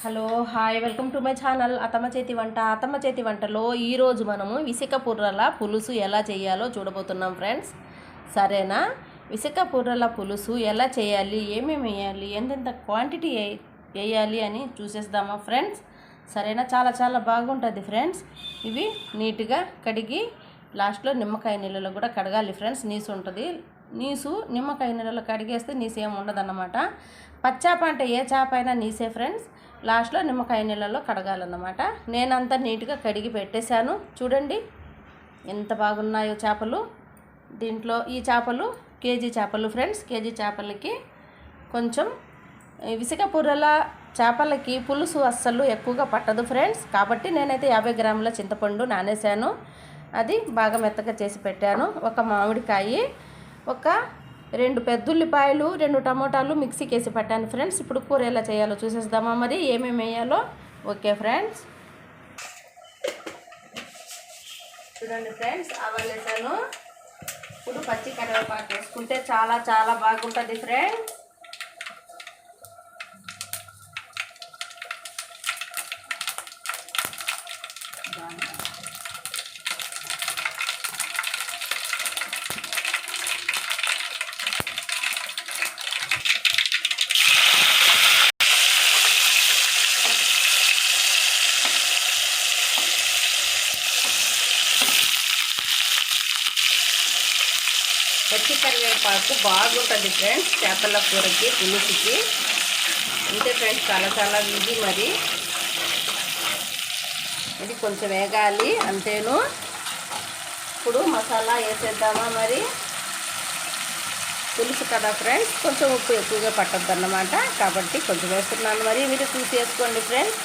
Hello hi welcome to my channel అతమ్మ చేతి వంట. అతమ్మ చేతి వంటలో ఈరోజు మనము విసిక పుర్రల పులుసు ఎలా చేయాలో చూడబోతున్నాం ఫ్రెండ్స్. సరేనా? విసిక పుర్రల పులుసు ఎలా చేయాలి ఏమేమి వేయాలి ఎంతెంత క్వాంటిటీ వేయాలి అని చూసేద్దామా ఫ్రెండ్స్. సరేనా? చాలా చాలా బాగుంటుంది ఫ్రెండ్స్. ఇవి నీట్గా కడిగి లాస్ట్లో నిమ్మకాయ నీళ్ళలో కూడా కడగాలి ఫ్రెండ్స్. నీసు ఉంటుంది. నీసు నిమ్మకాయ నీళ్ళలో కడిగేస్తే నీసు ఉండదన్నమాట. పచ్చాప అంటే ఏ చేప అయినా నీసే ఫ్రెండ్స్. లాస్ట్లో నిమ్మకాయ నీళ్ళలో కడగాలన్నమాట. నేనంతా నీట్గా కడిగి పెట్టేశాను. చూడండి ఎంత బాగున్నాయో చేపలు. దీంట్లో ఈ చేపలు కేజీ చేపలు ఫ్రెండ్స్. కేజీ చేపలకి కొంచెం విసికపూరల చేపలకి పులుసు అస్సలు ఎక్కువగా పట్టదు ఫ్రెండ్స్. కాబట్టి నేనైతే యాభై గ్రాముల చింతపండు నానేశాను. అది బాగా మెత్తగా చేసి పెట్టాను. ఒక మామిడికాయ ఒక రెండు పెద్దుల్లిపాయలు రెండు టమోటాలు మిక్సీకి వేసి పెట్టాను ఫ్రెండ్స్. ఇప్పుడు కూర ఎలా చేయాలో చూసేద్దామా మరి. ఏమేమి వేయాలో. Okay friends. చూడండి ఫ్రెండ్స్ అవలేసాను ఇప్పుడు పచ్చి కరివేపాకు వేసుకుంటే చాలా చాలా బాగుంటుంది ఫ్రెండ్స్. పచ్చి కరివేపాకు బాగుంటుంది ఫ్రెండ్స్ చేపల కూరకి పులుసుకి. అంతే ఫ్రెండ్స్ చాలా చాలా ఈజీ మరి. ఇది కొంచెం వేగాలి అంతేను. ఇప్పుడు మసాలా వేసేద్దామా మరి? పులుసు కదా ఫ్రెండ్స్ కొంచెం ఉప్పు ఎక్కువగా పట్టద్దు అన్నమాట కాబట్టి కొంచెం వేస్తున్నాను మరి. మీరు చూసి వేసుకోండి ఫ్రెండ్స్.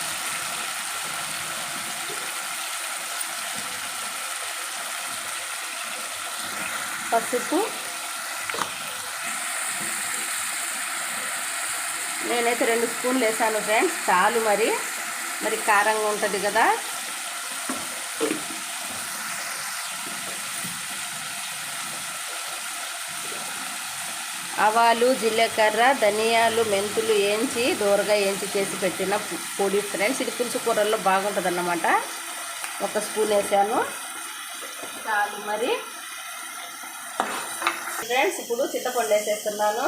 పసుపు. నేనైతే రెండు స్పూన్లు వేసాను ఫ్రెండ్స్. చాలు మరి. మరి కారంగా ఉంటుంది కదా. ఆవాలు జీలకర్ర ధనియాలు మెంతులు వేయించి దూరగా వేయించి చేసి పెట్టిన పొడి ఫ్రెండ్స్. ఇది పులుసు కూరల్లో బాగుంటుంది అన్నమాట ఒక స్పూన్ వేసాను. చాలు మరి. ఫ్రెండ్స్ ఇప్పుడు చింతపండు వేసేస్తున్నాను.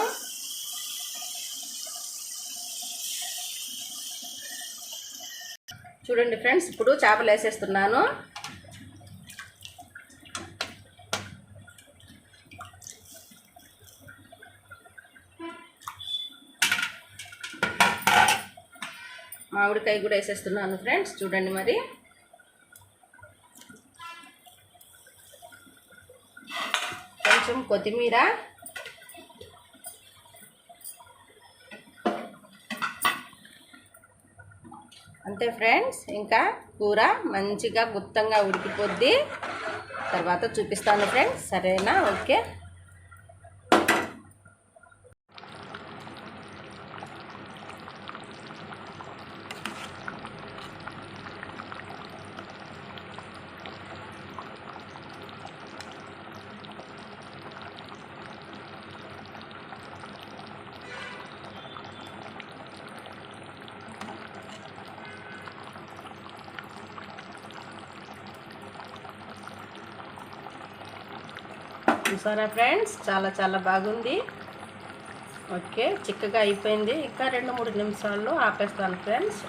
చూడండి ఫ్రెండ్స్ ఇప్పుడు చేపలు వేసేస్తున్నాను. మామిడికాయ కూడా వేసేస్తున్నాను ఫ్రెండ్స్ చూడండి మరి. కొంచెం కొత్తిమీర. అంతే ఫ్రెండ్స్ ఇంకా కూర మంచిగా గుత్తంగా ఉడికిపోద్ది. తర్వాత చూపిస్తాను ఫ్రెండ్స్ సరేనా? ఓకే? చూసారా ఫ్రెండ్స్? చాలా చాలా బాగుంది. ఓకే చిక్కగా అయిపోయింది. ఇంకా రెండు మూడు నిమిషాల్లో ఆపేస్తాను ఫ్రెండ్స్.